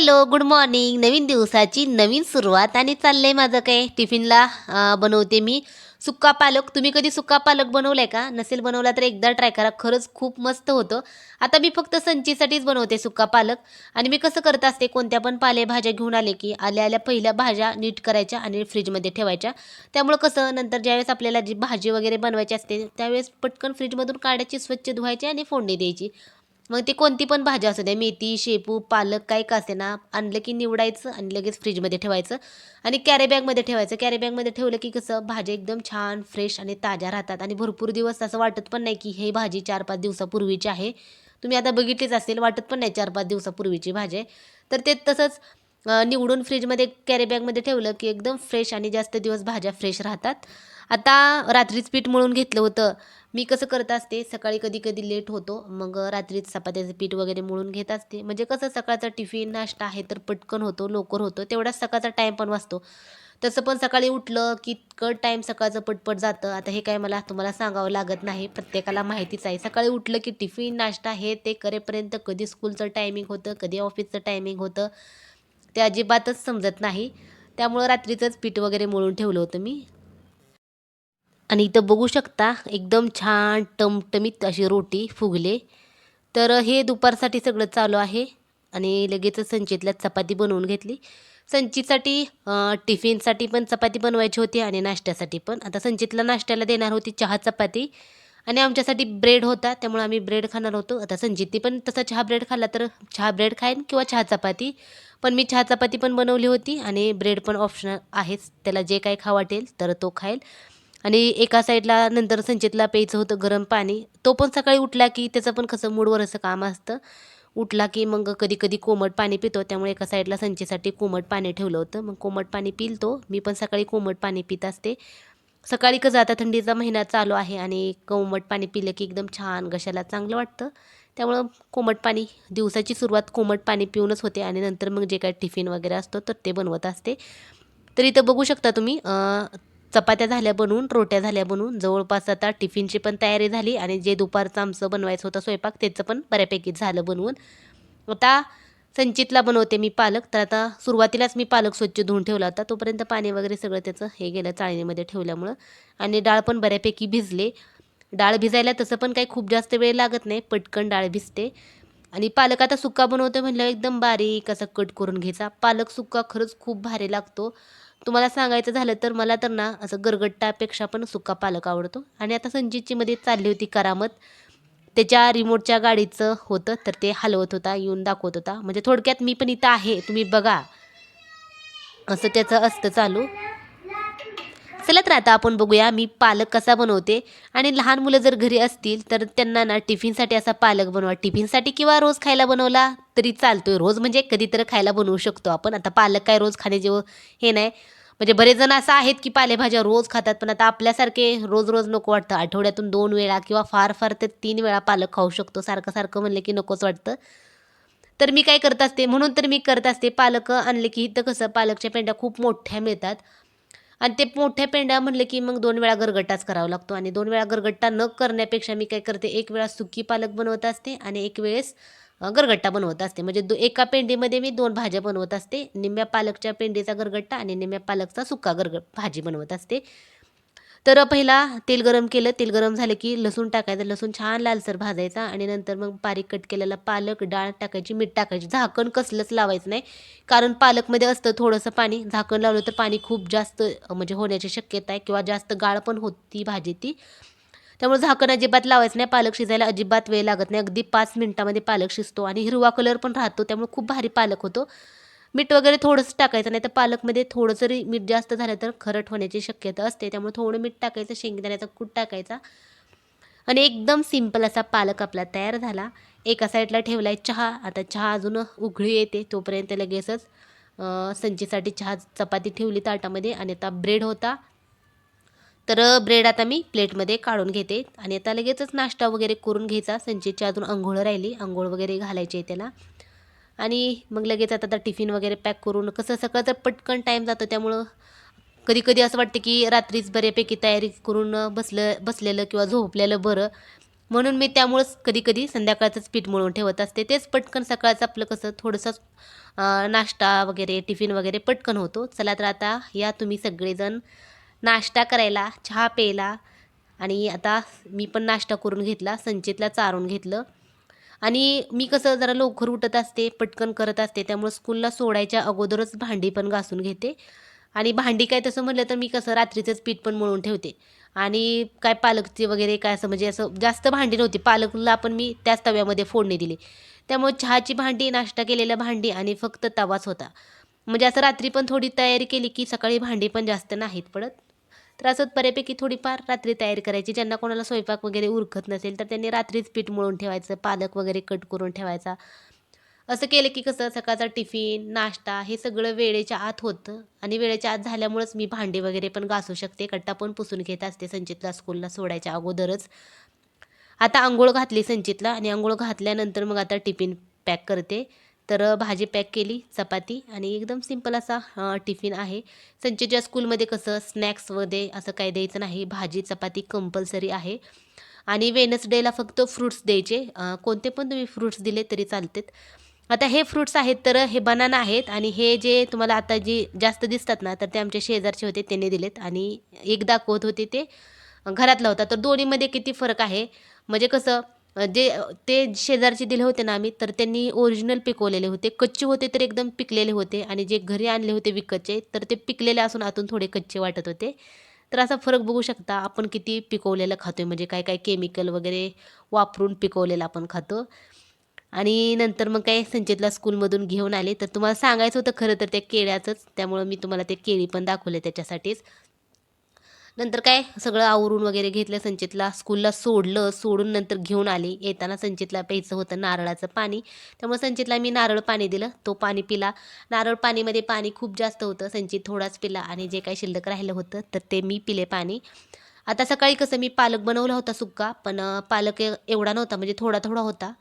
Hello good morning नवीन दिवसाची नवीन सुरुवात आणि चाललं आहे माझं काय? टिफिनला बनवते मी. सुक्का पालक. तुम्ही कधी सुक्का पालक बनवलाय का? नसेल बनवला तर एकदा ट्राय करा. खरंच खूप मस्त होतं. आता मी फक्त संचीसाठीच बनवते सुक्का पालक. आणि मी कसं करत असते कोणत्या पण पालेभाज्या घेऊन आले की आल्या आल्या पहिल्या भाज्या नीट करायच्या आणि फ्रीजमध्ये ठेवायच्या. त्यामुळं कसं नंतर ज्यावेळेस आपल्याला जी भाजी वगैरे बनवायची असते त्यावेळेस पटकन फ्रीजमधून काढायची स्वच्छ धुवायची आणि फोडणी द्यायची. मग ती कोणती पण भाजी असू द्या मेथी शेपू पालक काय का असे ना आणलं की निवडायचं आणि लगेच फ्रीजमध्ये ठेवायचं आणि कॅरेबॅगमध्ये ठेवायचं. कॅरेबॅगमध्ये ठेवलं की कसं भाज्या एकदम छान फ्रेश आणि ताज्या राहतात आणि भरपूर दिवस असं वाटत पण नाही की हे भाजी चार पाच दिवसापूर्वीची आहे. तुम्ही आता बघितलीच असेल वाटत पण नाही चार पाच दिवसापूर्वीची भाजी आहे. तर ते तसंच निवडून फ्रीजमध्ये कॅरेबॅगमध्ये ठेवलं की एकदम फ्रेश आणि जास्त दिवस भाज्या फ्रेश राहतात. आता रात्रीच पीठ मळून घेतलं होतं. मी कसं करत असते सकाळी कधी कधी लेट होतो मग रात्रीच चपात्याचं पीठ वगैरे मळून घेत असते. म्हणजे कसं सकाळचा टिफिन नाश्ता आहे तर पटकन होतो लवकर होतो तेवढाच सकाळचा टाईम पण वाचतो. तसं पण सकाळी उठलं की कट टाईम सकाळचं पटपट जातं. आता हे काय मला तुम्हाला सांगावं लागत नाही प्रत्येकाला माहितीच आहे. सकाळी उठलं की टिफिन नाश्ता हे ते करेपर्यंत कधी स्कूलचं टायमिंग होतं कधी ऑफिसचं टायमिंग होतं ते अजिबातच समजत नाही. त्यामुळं रात्रीचंच पीठ वगैरे मळून ठेवलं होतं मी. आणि इथं बघू शकता एकदम छान टमटमीत अशी रोटी फुगले. तर हे दुपारसाठी सगळं चालू आहे आणि लगेचच संचितला चपाती बनवून घेतली. संचितसाठी टिफिनसाठी पण चपाती बनवायची होती आणि नाश्त्यासाठी पण. आता संचितला नाश्त्याला देणार होती चहा चपाती आणि आमच्यासाठी ब्रेड होता त्यामुळे आम्ही ब्रेड खाणार होतो. आता संजितने पण तसा चहा ब्रेड खाल्ला तर चहा ब्रेड खाईन किंवा चहा चपाती. पण मी चहा चपाती पण बनवली होती आणि ब्रेड पण ऑप्शनल आहेच त्याला जे काही खा वाटेल तर तो खाईल. आणि एका साईडला नंतर संचितला प्यायचं होतं गरम पाणी. तो पण सकाळी उठला की त्याचं पण कसं मूडवर असं काम असतं. उठला की मग कधी कधी कोमट पाणी पितो. त्यामुळे एका साईडला संचेसाठी कोमट पाणी ठेवलं होतं. मग कोमट पाणी पिल तो मी पण सकाळी कोमट पाणी पित असते. सकाळी कसं आता थंडीचा महिना चालू आहे आणि कोमट पाणी पिलं की एकदम छान घशाला चांगलं वाटतं. त्यामुळं कोमट पाणी दिवसाची सुरुवात कोमट पाणी पिऊनच होते आणि नंतर मग जे काय टिफिन वगैरे असतो तर ते बनवत असते. तर इथं बघू शकता तुम्ही चपात्या झाल्या बनवून रोट्या झाल्या बनवून जवळपास आता टिफिनची पण तयारी झाली आणि जे दुपारचं आमचं बनवायचं होतं स्वयंपाक त्याचं पण बऱ्यापैकी झालं बनवून. आता संचितला बनवते मी पालक तर आता सुरुवातीलाच मी पालक स्वच्छ धुवून ठेवला होता तोपर्यंत पाणी वगैरे सगळं त्याचं हे गेलं चाळणीमध्ये ठेवल्यामुळं. आणि डाळ पण बऱ्यापैकी भिजले. डाळ भिजायला तसं पण काही खूप जास्त वेळ लागत नाही पटकन डाळ भिजते. आणि पालक आता सुक्का बनवतो म्हणलं एकदम बारीक असा कट करून घ्यायचा. पालक सुक्का खरंच खूप भारी लागतो. तुम्हाला सांगायचं झालं तर मला तर ना असं गरगट्टापेक्षा पण सुका पालक आवडतो. आणि आता संजीतची मध्ये चालली होती करामत. त्याच्या रिमोटच्या गाडीचं होतं तर ते हलवत होता येऊन दाखवत होता. म्हणजे थोडक्यात मी पण इथं आहे तुम्ही बघा. असं त्याचं असतं चालू. चलत राहता आपण बघूया मी पालक कसा बनवते. आणि लहान मुलं जर घरी असतील तर त्यांना ना टिफिनसाठी असा पालक बनवा. टिफिनसाठी किंवा रोज खायला बनवला तरी चालतोय. रोज म्हणजे कधीतरी खायला बनवू शकतो आपण. आता पालक काय रोज खाण्याचे हे नाही. म्हणजे बरेच जण असं आहेत की पालेभाज्या रोज खातात पण आता आपल्यासारखे रोज रोज नको वाटतं. आठवड्यातून दोन वेळा किंवा फार फार तर तीन वेळा पालक खाऊ शकतो. सारखं सारखं म्हणलं की नकोच वाटतं. तर मी काय करत असते म्हणून तर मी करत असते पालक आणले की इथं कसं पालकच्या पेंड्या खूप मोठ्या मिळतात. आणि ते मोठ्या पेंड्या म्हणलं की मग दोन वेळा गरगट्टाच करावा लागतो. आणि दोन वेळा गरगट्टा न करण्यापेक्षा मी काय करते एक वेळा सुकी पालक बनवत असते आणि एक वेळेस गरगट्टा बनवत असते. म्हणजे दो एका पेंडीमध्ये मी दोन भाज्या बनवत असते. निम्म्या पालकच्या पेंडीचा गरगट्टा आणि निम्म्या पालकचा सुका गरग भाजी बनवत असते. तर पहिला तेल गरम केलं. तेल गरम झालं की लसूण टाकायचं. लसूण छान लालसर भाजायचा आणि नंतर मग बारीक कट केलेला पालक डाळ टाकायची मीठ टाकायची. झाकण कसलंच लावायचं नाही. कारण पालकमध्ये असतं थोडंसं पाणी. झाकण लावलं तर पाणी खूप जास्त म्हणजे होण्याची शक्यता आहे किंवा जास्त गाळ पण होती भाजी ती. त्यामुळे झाकण अजिबात लावायचं नाही. पालक शिजायला अजिबात वेळ लागत नाही. अगदी पाच मिनिटामध्ये पालक शिजतो आणि हिरवा कलर पण राहतो. त्यामुळे खूप भारी पालक होतो. मीठ वगैरे थोडंसं टाकायचं नाही तर पालकमध्ये थोडं जरी मीठ जास्त झालं तर खरट होण्याची शक्यता असते. त्यामुळे थोडं मीठ टाकायचं शेंगदाण्याचा कूट टाकायचा. आणि एकदम सिंपल असा पालक आपला तयार झाला. एका साईडला ठेवला आहे चहा. आता चहा अजून उघळी येते तोपर्यंत लगेचच संचीसाठी चहा चपाती ठेवली ताटामध्ये आणि आता ब्रेड होता. तर ब्रेड आता मी प्लेटमध्ये काढून घेते आणि आता लगेचच नाश्ता वगैरे करून घ्यायचा. संचितची अजून आंघोळ राहिली. आंघोळ वगैरे घालायची आहे त्याला. आणि मग लगेच आता आता टिफिन वगैरे पॅक करून कसं सकाळचं पटकन टाईम जातो त्यामुळं. कधी कधी असं वाटतं की रात्रीच बऱ्यापैकी तयारी करून बसलं बसलेलं किंवा झोपलेलं बरं. म्हणून मी त्यामुळंच कधी कधी संध्याकाळचंच पीठ मळून ठेवत असते. तेच पटकन सकाळचं आपलं कसं थोडंसं नाश्ता वगैरे टिफिन वगैरे पटकन होतो. चला तर आता या तुम्ही सगळेजण नाश्ता करायला चहा प्यायला आणि आता मी पण नाश्ता करून घेतला संचितला चारून घेतलं. आणि मी कसं जरा लवकर उठत असते पटकन करत असते त्यामुळे स्कूलला सोडायच्या अगोदरच भांडी पण घासून घेते. आणि भांडी काय तसं म्हटलं तर मी कसं रात्रीचंच पीठ पण मळून ठेवते. आणि काय पालकची वगैरे काय असं म्हणजे असं जास्त भांडी नव्हती पालकला पण मी त्याच तव्यामध्ये फोडणी दिली. त्यामुळे चहाची भांडी नाश्ता केलेल्या भांडी आणि फक्त तवाच होता. म्हणजे असं रात्री पण थोडी तयारी केली की सकाळी भांडी पण जास्त नाहीत पडत. तर असं बऱ्यापैकी थोडीफार रात्री तयारी करायची. ज्यांना कोणाला स्वयंपाक वगैरे उरकत नसेल तर त्यांनी रात्रीच पीठ मळून ठेवायचं पालक वगैरे कट करून ठेवायचा. असं केलं की कसं सकाळचा टिफिन नाश्ता हे सगळं वेळेच्या आत होतं. आणि वेळेच्या आत झाल्यामुळंच मी भांडे वगैरे पण घासू शकते कट्टा पण पुसून घेत असते संचितला स्कूलला सोडायच्या अगोदरच. आता आंघोळ घातली संचितला आणि आंघोळ घातल्यानंतर मग आता टिफिन पॅक करते. तर भाजी पॅक केली चपाती आणि एकदम सिंपल असा टिफिन आहे. संचेच्या स्कूलमध्ये कसं स्नॅक्समध्ये असं काही द्यायचं नाही भाजी चपाती कंपल्सरी आहे. आणि वेनसडेला फक्त फ्रूट्स द्यायचे. कोणते पण तुम्ही फ्रूट्स दिले तरी चालतात. आता हे फ्रूट्स आहेत तर हे बनाना आहेत आणि हे जे तुम्हाला आता जे जास्त दिसतात ना तर ते आमच्या शेजारचे होते त्यांनी दिलेत. आणि एक दाखवत होते ते घरातला होता. तर दोन्हीमध्ये किती फरक आहे? म्हणजे कसं जे ते शेजारचे दिले होते ना आम्ही तर त्यांनी ओरिजिनल पिकवलेले होते. कच्चे होते तर एकदम पिकलेले होते. आणि जे घरी आणले होते विकतचे तर ते पिकलेले असून आतून थोडे कच्चे वाटत होते. तर असा फरक बघू शकता आपण किती पिकवलेलं आहे म्हणजे काय काय केमिकल वगैरे वापरून पिकवलेलं आपण खातो आणि नंतर मग काय संचितला स्कूलमधून घेऊन आले. तर तुम्हाला सांगायचं होतं खरं तर त्या केळ्याचंच. त्यामुळं मी तुम्हाला ते केळी पण दाखवले त्याच्यासाठीच. नंतर काय? सगळं आवरून वगैरे घेतलं संचितला. स्कूलला सोडलं. सोडून नंतर घेऊन आले. येताना संचितला प्यायचं होतं नारळाचं पाणी. त्यामुळे संचितला मी नारळ पाणी दिलं. तो पाणी पिला. नारळ पाणीमध्ये पाणी खूप जास्त होतं. संचित थोडाच पिला आणि जे काही शिल्लक राहिलं होतं तर ते मी पिले पाणी. आता सकाळी कसं मी पालक बनवला होता सुक्का पण पालक एवढा नव्हता. म्हणजे थोडा थोडा होता.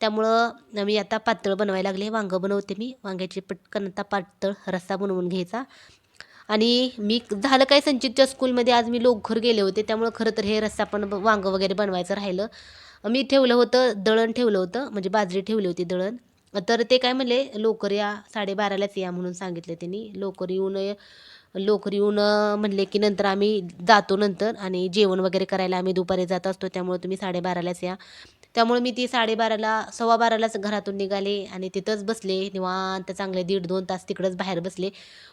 त्यामुळं मी आता पातळ बनवायला लागले. वांगं बनवते मी. वांग्याची पटकन आता पातळ रस्सा बनवून घ्यायचा. आणि मी झालं काय संचितच्या स्कूलमध्ये आज मी लोकघर गेले होते. त्यामुळं खरं तर हे रस्सा पण वांगं वगैरे बनवायचं राहिलं. मी ठेवलं होतं दळण ठेवलं होतं म्हणजे बाजरी ठेवली होती दळण. तर ते काय म्हणले लवकर या साडेबारालाच या म्हणून सांगितलं त्यांनी. लवकर येऊन लवकर येऊन म्हणले की नंतर आम्ही जातो नंतर आणि जेवण वगैरे करायला आम्ही दुपारी जात असतो त्यामुळे तुम्ही साडेबारालाच या. त्यामुळे मी ती साडेबाराला सव्वा बारालाच घरातून निघाले आणि तिथंच बसले. निवांत चांगले दीड दोन तास तिकडंच बाहेर बसले.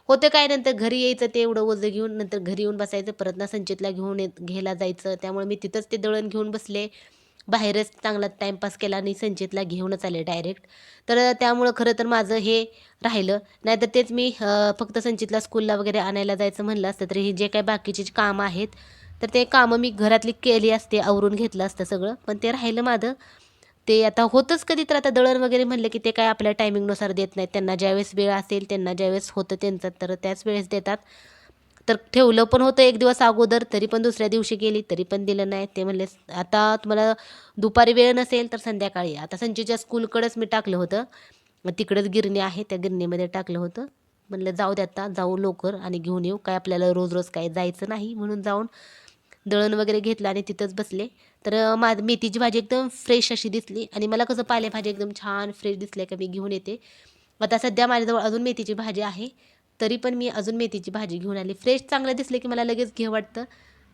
होते काय नंतर घरी यायचं ते एवढं ओझं घेऊन नंतर घरी येऊन बसायचं परत ना संचितला घेऊन येत घ्यायला जायचं. त्यामुळे मी तिथंच ते दळण घेऊन बसले. बाहेरच चांगला टाईमपास केला आणि संचितला घेऊनच आले डायरेक्ट. तर त्यामुळं खरं तर माझं हे राहिलं. नाहीतर तेच मी फक्त संचितला स्कूलला वगैरे आणायला जायचं म्हणलं असतं. तर हे जे काही बाकीचे जे कामं आहेत तर ते कामं मी घरातली केली असते आवरून घेतलं असतं सगळं. पण ते राहिलं माझं. ते आता होतंच कधी तर आता दळण वगैरे म्हणलं की ते काय आपल्या टायमिंगनुसार देत नाहीत. त्यांना ज्यावेळेस वेळ असेल त्यांना ज्यावेळेस होतं त्यांचं तर त्याच वेळेस देतात. तर ठेवलं पण होतं एक दिवस अगोदर तरी पण दुसऱ्या दिवशी गेली तरी पण दिलं नाही. ते म्हणले आता तुम्हाला दुपारी वेळ नसेल तर संध्याकाळी आता संजूच्या स्कूलकडेच मी टाकलं होतं. मग तिकडेच गिरणी आहे त्या गिरणीमध्ये टाकलं होतं. म्हणलं जाऊ दे आता जाऊ लवकर आणि घेऊन येऊ. काय आपल्याला रोज रोज काय जायचं नाही म्हणून जाऊन दळण वगैरे घेतलं आणि तिथंच बसले. तर मा मेथीची भाजी एकदम फ्रेश अशी दिसली. आणि मला कसं पालेभाजी एकदम छान फ्रेश दिसल्या का मी घेऊन येते. आता सध्या माझ्याजवळ अजून मेथीची भाजी आहे. तरी पण मी अजून मेथीची भाजी घेऊन आली. फ्रेश चांगलं दिसले की मला लगेच घे वाटतं.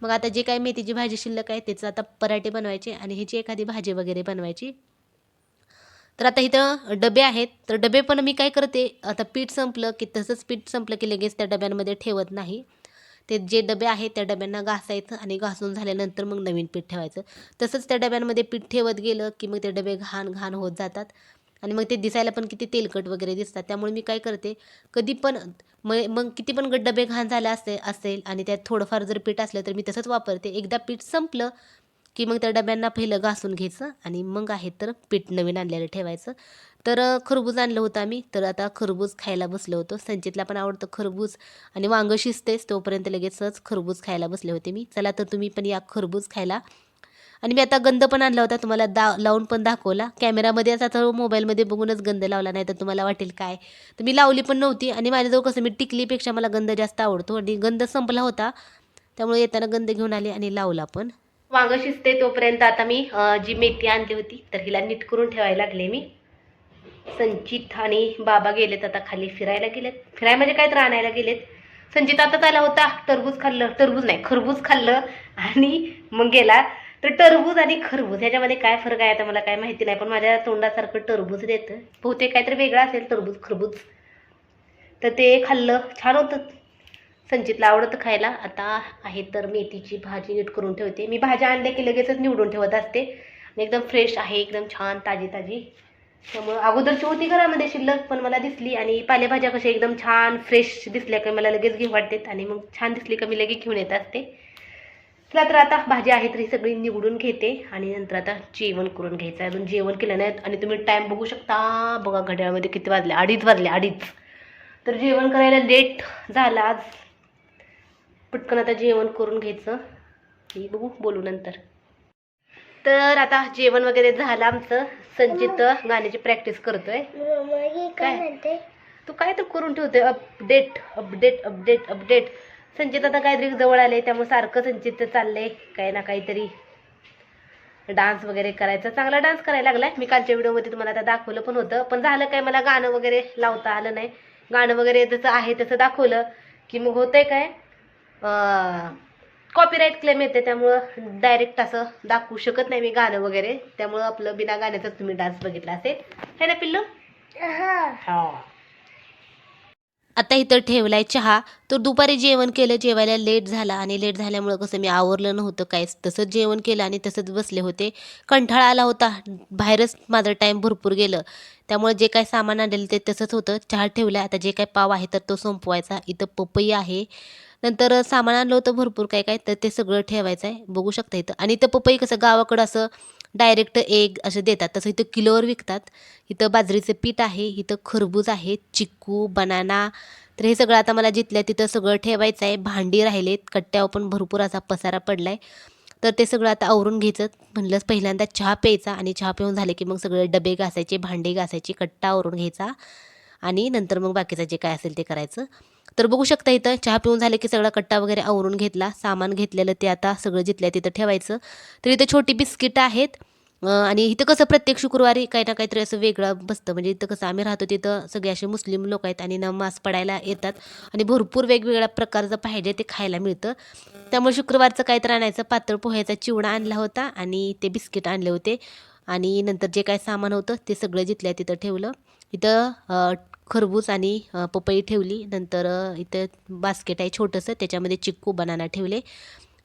मग आता जे काही मेथीची भाजी शिल्लक आहे त्याचं आता पराठे बनवायचे आणि ह्याची एखादी भाजी वगैरे बनवायची. तर आता इथं डबे आहेत. तर डबे पण मी काय करते आता पीठ संपलं की तसंच पीठ संपलं की लगेच त्या डब्यांमध्ये ठेवत नाही. ते जे डबे आहेत त्या डब्यांना घासायचं आणि घासून झाल्यानंतर मग नवीन पीठ ठेवायचं. तसंच त्या डब्यांमध्ये पीठ ठेवत गेलं की मग ते डबे घाण घाण होत जातात. आणि मग ते दिसायला पण किती तेलकट वगैरे दिसतात. त्यामुळे मी काय करते कधी पण मग मग किती पण डबे घाण झाले असे असेल आणि त्यात थोडंफार जर पीठ असलं तर मी तसंच वापरते. एकदा पीठ संपलं की मग त्या डब्यांना पहिलं घासून घ्यायचं आणि मग आहे तर पीठ नवीन आणलेलं ठेवायचं. तर खरबूज आणलं होतं आम्ही. तर आता खरबूज खायला बसलो होतो. संचितला पण आवडतं खरबूज आणि वांगं शिजतेच. तोपर्यंत लगेचच खरबूज खायला बसले होते मी. चला तर तुम्ही पण या खरबूज खायला. आणि मी आता गंध पण आणला होता. तुम्हाला दा लावून पण दाखवला. कॅमेरामध्ये असा तर मोबाईलमध्ये बघूनच गंध लावला. नाही तर तुम्हाला वाटेल काय. तर मी लावली पण नव्हती. आणि माझ्याजवळ कसं मी टिकलीपेक्षा मला गंध जास्त आवडतो. आणि गंध संपला होता. त्यामुळे येताना गंध घेऊन आले आणि लावला पण. वांग शिजते तोपर्यंत आता मी जी मेथी आणली होती. तर हिला नीट करून ठेवायला लागले मी. संचित आणि बाबा गेलेत आता खाली फिरायला गेलेत. फिराय म्हणजे काय तर आणायला गेलेत. संचित आताच आला होता. टरबूज खाल्लं. टरबूज नाही खरबूज खाल्लं. आणि मग गेला. तर टरबूज आणि खरबूज ह्याच्यामध्ये काय फरक आहे आता मला काय माहिती नाही. पण माझ्या तोंडासारखं टरबूज देतं. बहुतेक काहीतरी वेगळं असेल टरबूज खरबूज. तर ते खाल्लं. छान होतं. संचितला आवडतं खायला. आता आहे तर मेथीची भाजी नीट करून ठेवते. मी भाज्या आणल्या की लगेचच निवडून ठेवत असते. एकदम फ्रेश आहे. एकदम छान ताजी ताजी. त्यामुळं अगोदरची होती घरामध्ये शिल्लक पण मला दिसली आणि पालेभाज्या कशा एकदम छान फ्रेश दिसल्या का मला लगेच घेऊ वाटतात आणि मग छान दिसली का मी लगेच घेऊन येत असते. चला तर आता भाजी आहे तर ही सगळी निवडून घेते आणि नंतर आता जेवण करून घ्यायचं आहे. अजून जेवण केलं नाही आणि तुम्ही टाईम बघू शकता. बघा घड्याळमध्ये किती वाजले अडीच वाजले अडीच. तर जेवण करायला लेट झाला आज. पटकन आता जेवण करून घ्यायचं. हे बघू बोलू नंतर. तर आता जेवण वगैरे झालं आमचं. संचित गाण्याची प्रॅक्टिस करतोय. काय? तू काय तर करून ठेवते अपडेट अपडेट अपडेट अपडेट संचित आता काहीतरी जवळ आले त्यामुळे सारखं संचित चाललंय. काही ना काहीतरी डान्स वगैरे करायचा. चांगला डान्स करायला लागलाय. मी कालच्या व्हिडिओमध्ये तुम्हाला आता दाखवलं पण होतं. पण झालं काय? मला गाणं वगैरे लावता आलं नाही. गाणं वगैरे जसं आहे तसं दाखवलं. की मग होतंय काय? कॉपीराईट क्लेम येते त्यामुळं डायरेक्ट असं दाखवू शकत नाही मी गाणं वगैरे. त्यामुळं आपलं बिना गाण्याचाच तुम्ही डान्स बघितला असेल. है ना पिल्लू? हा. आता इथं ठेवलाय चहा. तर दुपारी जेवण केलं जेवायला लेट झाला आणि लेट झाल्यामुळं कसं मी आवरलं नव्हतं काहीच. तसंच जेवण केलं आणि तसंच बसले होते. कंठाळा आला होता. बाहेरच माझं टाईम भरपूर गेलं. त्यामुळे जे काय सामान आणलेलं ते तसंच होतं. चहा ठेवला आता जे काय पाव आहे तर तो संपवायचा. इथं पपई आहे. नंतर सामान आणलं होतं भरपूर काय काय तर ते सगळं ठेवायचं आहे बघू शकता इथं. आणि इथं पपई कसं गावाकडं असं डायरेक्ट एग असं देतात. तसं इथं किलोवर विकतात. इथं बाजरीचं पीठ आहे. इथं खरबूज आहे. चिक्कू बनाना तर हे सगळं आता मला जिथल्या तिथं सगळं ठेवायचं आहे. भांडी राहिलेत कट्ट्यावर पण भरपूर असा पसारा पडला आहे तर ते सगळं आता आवरून घ्यायचं. म्हणलंच पहिल्यांदा चहा प्यायचा आणि चहा पिऊन झाले की मग सगळे डबे घासायचे भांडे घासायचे कट्टा आवरून घ्यायचा आणि नंतर मग बाकीचं जे काय असेल ते करायचं. तर बघू शकता इथं चहा पिऊन झाले की सगळा कट्टा वगैरे आवरून घेतला सामान घेतलेलं ते आता सगळं जिथल्या तिथं ठेवायचं. तर इथं छोटी बिस्किटं आहेत. आणि इथं कसं प्रत्येक शुक्रवारी काही ना काहीतरी असं वेगळं बसतं. म्हणजे इथं कसं आम्ही राहतो तिथं सगळे असे मुस्लिम लोक आहेत आणि नमाज पडायला येतात. आणि भरपूर वेगवेगळ्या प्रकारचं पाहिजे ते खायला मिळतं. त्यामुळे शुक्रवारचं काहीतरी आणायचं. पातळ पोह्याचा चिवडा आणला होता आणि ते बिस्किट आणले होते. आणि नंतर जे काय सामान होतं ते सगळं जिथल्या तिथं ठेवलं. इथं खरबूज आणि पपई ठेवली. नंतर इथं बास्केट आहे छोटंसं. त्याच्यामध्ये चिक्कू बनाना ठेवले.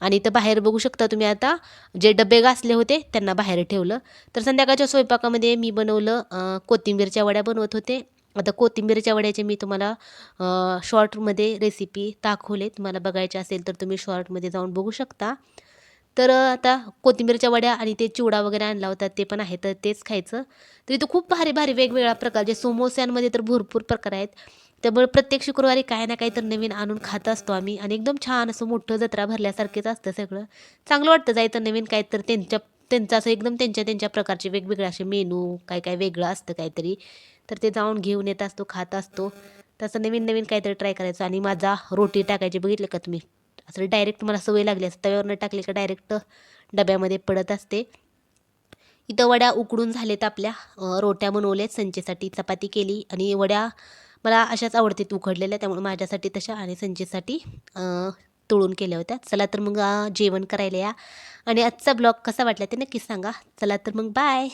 आणि इथं बाहेर बघू शकता तुम्ही आता जे डबे घासले होते त्यांना बाहेर ठेवलं. तर संध्याकाळच्या स्वयंपाकामध्ये मी बनवलं कोथिंबीरच्या वड्या बनवत होते. आता कोथिंबीरच्या वड्याचे मी तुम्हाला शॉर्टमध्ये रेसिपी दाखवले. तुम्हाला बघायचे असेल तर तुम्ही शॉर्टमध्ये जाऊन बघू शकता. तर आता कोथिंबीरच्या वड्या आणि ते चिवडा वगैरे आणला होता ते पण आहे तर तेच खायचं. तर इथं खूप भारी भारी वेगवेगळ्या प्रकारचे समोस्यांमध्ये तर भरपूर प्रकार आहेत. त्यामुळे प्रत्येक शुक्रवारी काय ना काही तर नवीन आणून खात असतो आम्ही. आणि एकदम छान असं मोठं जत्रा भरल्यासारखेच असतं सगळं. चांगलं वाटतं जायचं नवीन काय तर त्यांच्या त्यांचं असं एकदम त्यांच्या त्यांच्या प्रकारचे वेगवेगळे असे मेनू काय काय वेगळं असतं काहीतरी. तर ते जाऊन घेऊन येत असतो खात असतो. तसं नवीन नवीन काहीतरी ट्राय करायचं. आणि माझा रोटी टाकायची बघितलं का तुम्ही? असं डायरेक्ट मला सवय लागली असं तव्यावरनं टाकले का डायरेक्ट डब्यामध्ये पडत असते. इथं वड्या उकडून झालेत आपल्या. रोट्या बनवल्यात. संचेसाठी चपाती केली. आणि वड्या मला अशाच आवडतात उघडलेल्या त्यामुळे माझ्यासाठी तशा आणि संचेसाठी अं, तळून केल्या होत्या. चला तर मग जेवण करायला या. आणि आजचा ब्लॉग कसा वाटला ते नक्कीच सांगा. चला तर मग बाय.